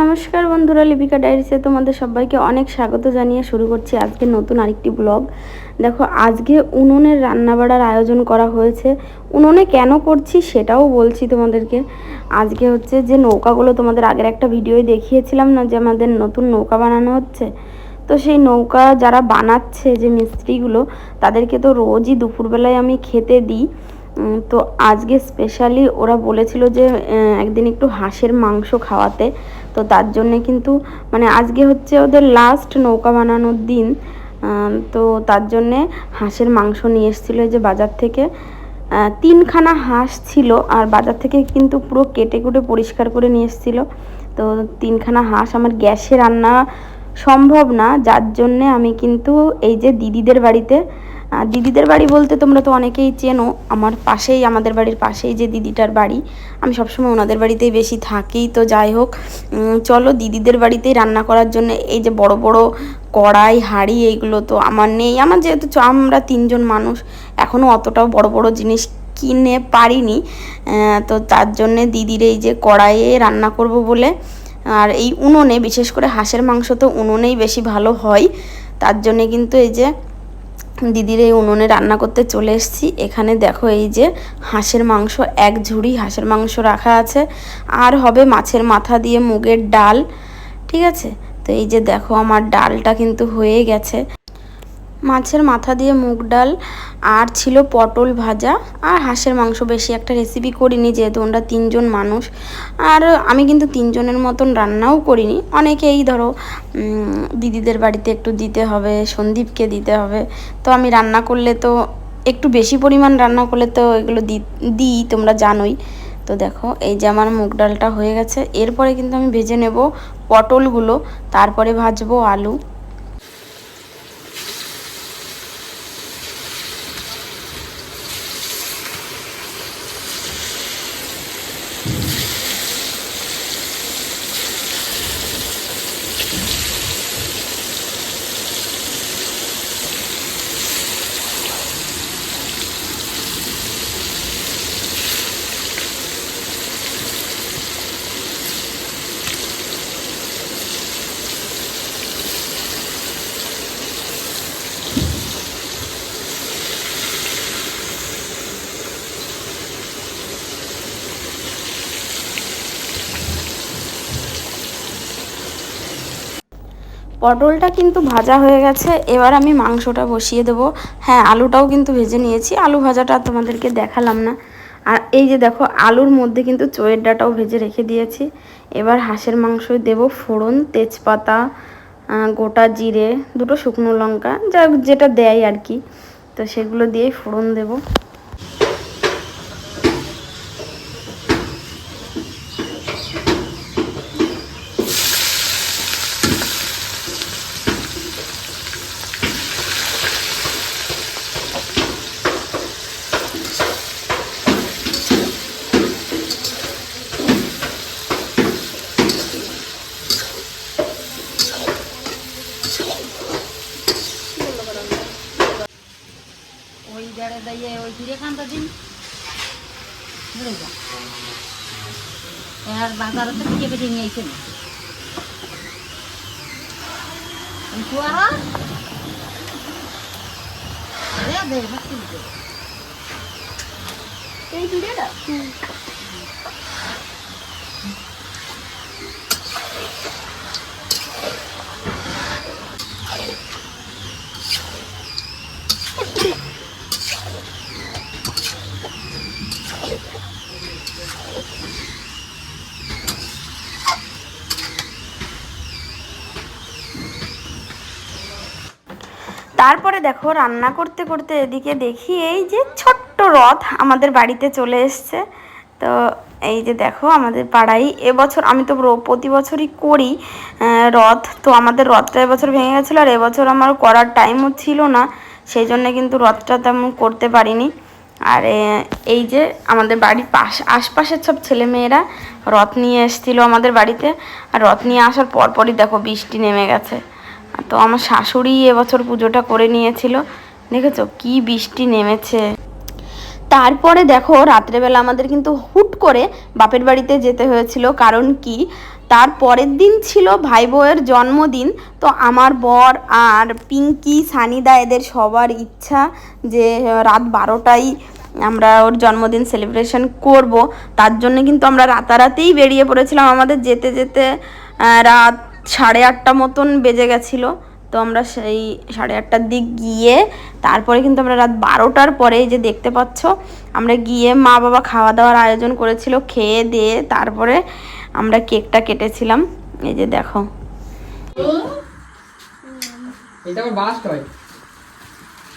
নমস্কার বন্ধুরা, লিপিকা ডায়েরিসে তোমাদের সবাইকে অনেক স্বাগত জানিয়ে শুরু করছি আজকে নতুন আরেকটি ব্লগ। দেখো, আজকে উনুনের রান্নাবাড়ার আয়োজন করা হয়েছে। উনুনে কেন করছি সেটাও বলছি তোমাদেরকে। আজকে হচ্ছে যে নৌকাগুলো তোমাদের আগের একটা ভিডিওয় দেখিয়েছিলাম না যে আমাদের নতুন নৌকা বানানো হচ্ছে? তো সেই নৌকা যারা বানাচ্ছে যে মিস্ত্রিগুলো, তাদেরকে তো রোজই দুপুরবেলায় আমি খেতে দিই। তো আজকে স্পেশালি ওরা বলেছিল যে একদিন একটু হাঁসের মাংস খাওয়াতে। তো তার জন্যে কিন্তু মানে আজকে হচ্ছে ওদের লাস্ট নৌকা বানানোর দিন তো তার জন্যে হাঁসের মাংস নিয়ে এসেছিল যে বাজার থেকে। তিনখানা হাঁস ছিল আর বাজার থেকে কিন্তু পুরো কেটে কুটে পরিষ্কার করে নিয়ে এসেছিল। তো তিনখানা হাঁস আমার গ্যাসে রান্না সম্ভব না, যার জন্যে আমি কিন্তু এই যে দিদিদের বাড়িতে আহ, দিদিদের বাড়ি বলতে তোমরা তো অনেকেই চেনো। আমার পাশেই আমাদের বাড়ির পাশেই যে দিদিটার বাড়ি আমি সবসময় ওনাদের বাড়িতেই বেশি থাকি। তো যাই হোক চলো দিদিদের বাড়িতেই রান্না করার জন্য এই যে বড় বড় কড়াই হাঁড়ি এইগুলো তো আমার নেই। আমার যেহেতু আমরা তিনজন মানুষ এখনও অতটাও বড় বড় জিনিস কিনে পারিনি। তো তার জন্যে দিদির এই যে কড়াইয়ে রান্না করব বলে আর এই উনুনে বিশেষ করে হাঁসের মাংস তো উনুনেই বেশি ভালো হয়। তার জন্যে কিন্তু এই যে দিদির এই উনুনে রান্না করতে চলে এসেছি। এখানে দেখো এই যে হাঁসের মাংস, এক ঝুড়ি হাঁসের মাংস রাখা আছে। আর হবে মাছের মাথা দিয়ে মুগের ডাল, ঠিক আছে? তো এই যে দেখো আমার ডালটা কিন্তু হয়ে গেছে। মাছের মাথা দিয়ে মুগ ডাল আর ছিল পটল ভাজা আর হাঁসের মাংস। বেশি একটা রেসিপি করিনি যেহেতু আমরা তিনজন মানুষ। আর আমি কিন্তু তিনজনের মতন রান্নাও করিনি। অনেকেই ধরো দিদিদের বাড়িতে একটু দিতে হবে, সন্দীপকে দিতে হবে। তো আমি রান্না করলে তো, একটু বেশি পরিমাণ রান্না করলে তো এগুলো দি- দিই, তোমরা জানোই। তো দেখো, এই যে আমার মুগ ডালটা হয়ে গেছে। এরপরে কিন্তু আমি ভেজে নেব পটলগুলো, তারপরে ভাজবো আলু। পটলটা কিন্তু ভাজা হয়ে গেছে। এবার আমি মাংসটা বসিয়ে দেবো। হ্যাঁ আলুটাও কিন্তু ভেজে নিয়েছি। আলু ভাজাটা তোমাদেরকে দেখালাম না। আর এই যে দেখো, আলুর মধ্যে কিন্তু চোয়ের ডাটাও ভেজে রেখে দিয়েছি। এবার হাঁসের মাংস দেব। ফোড়ন, তেজপাতা গোটা জিরে, দুটো শুকনো লঙ্কা, যা যেটা দেয় আর কি। তো সেগুলো দিয়েই ফোড়ন দেবো ওই জায়গায় দাঁড়িয়ে ওই ফিরে খানটা দিন। বুঝে যা আর বাজারে তো পিঠে পিঠে নিয়ে আইছে না। ওই কুয়ারা দে দে ভাবছি দে। এই ভিডিওটা তারপরে দেখো, রান্না করতে করতে এদিকে দেখি এই যে ছোট্ট রথ আমাদের বাড়িতে চলে এসছে। তো এই যে দেখো, আমাদের পাড়ায় এবছর, আমি তো প্রতি বছরই করি রথ। তো আমাদের রথটা এবছর ভেঙে গেছিল, আর এবছর আমার করার টাইমও ছিল না, সেই জন্য কিন্তু রথটা তেমন করতে পারিনি। আর এই যে আমাদের বাড়ির পাশ, আশপাশের সব ছেলেমেয়েরা রথ নিয়ে এসেছিল আমাদের বাড়িতে। আর রথ নিয়ে আসার পরপরই দেখো বৃষ্টি নেমে গেছে। তো আমার শাশুড়ি এবছর পুজোটা করে নিয়েছিল। দেখেছ কি বৃষ্টি নেমেছে। তারপরে দেখো রাত্রেবেলা আমাদের কিন্তু হুট করে বাপের বাড়িতে যেতে হয়েছিল। কারণ কি? তার পরের দিন ছিল ভাই বউয়ের জন্মদিন। তো আমার বর আর পিঙ্কি, সানিদা এদের সবার ইচ্ছা যে, রাত বারোটায় আমরা ওর জন্মদিন সেলিব্রেশন করব। তার জন্য কিন্তু আমরা রাতারাতেই বেরিয়ে পড়েছিলাম। আমাদের যেতে যেতে রাত সাড়ে আটটা মতন বেজে গেছিল। তো আমরা সেই সাড়ে আটটার দিক গিয়ে, তারপরে কিন্তু আমরা রাত বারোটার পরে যে দেখতে পাচ্ছ, আমরা গিয়ে মা বাবা খাওয়া দাওয়ার আয়োজন করেছিল, খেয়ে দিয়ে তারপরে আমরা কেকটা কেটেছিলাম। এই যে দেখো। এটা বাস্ট হয়।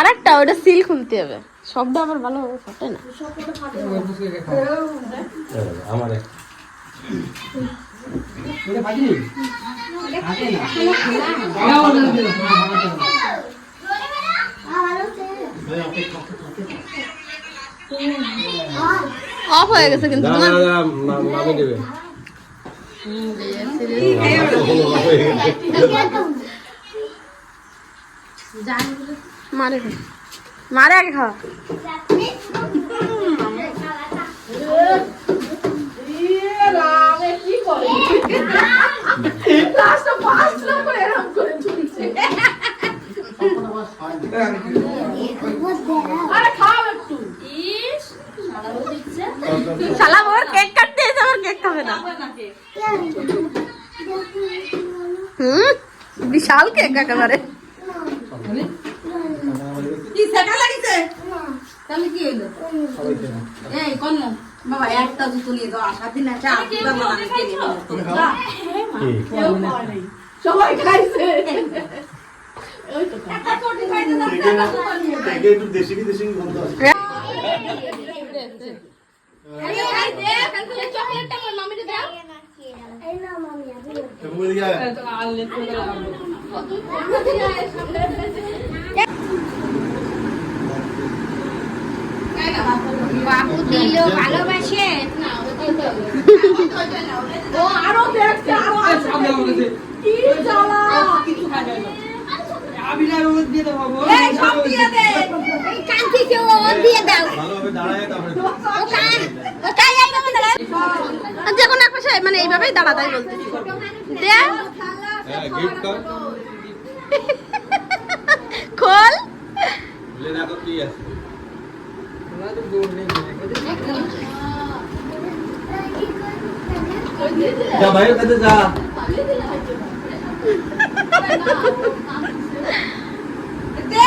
আর একটা ওটা সিল খুলতে হবে। শব্দ আবার ভালো ফটে না। আমার ফাটে না? দাও অফ হয়ে গেছে কিন্তু মামি দেবে। মারে মারে আগে খাওয়া। শালা ওর কেক কাটতে এসে আমার কেক খাবে কি সেটা লাগিছে তাহলে কি হইল এই কোন বাবা একটা জুতো নিয়ে দাও আশা দিন আছে আর দুটো বানাতে কে নিবে সবাই খাইছে একটু দেশি বিদেশি গন্ধ আছে তুমি এদিকে আয়। বাবু দিল ভালোবাসে? ও আরও দেখছে আরও আছে। কি জ্বালা। কিছু খাই না আবিনার ওর দিয়ে দাও এই সব দিয়ে দে। কান্তি কে ও দিয়ে দাও। ভালোভাবে দাঁড়ায় তারপরে ও কান ও কাই আই বাবা দাঁড়া যে কোনো এক পাশে মানে এইভাবেই দাঁড়া তাই বলতেছি দে। হ্যাঁ গিফট কর খোল দেখো কি আছে। তোমরা তো দৌড় নেই যা বাইরে কাছে যা দে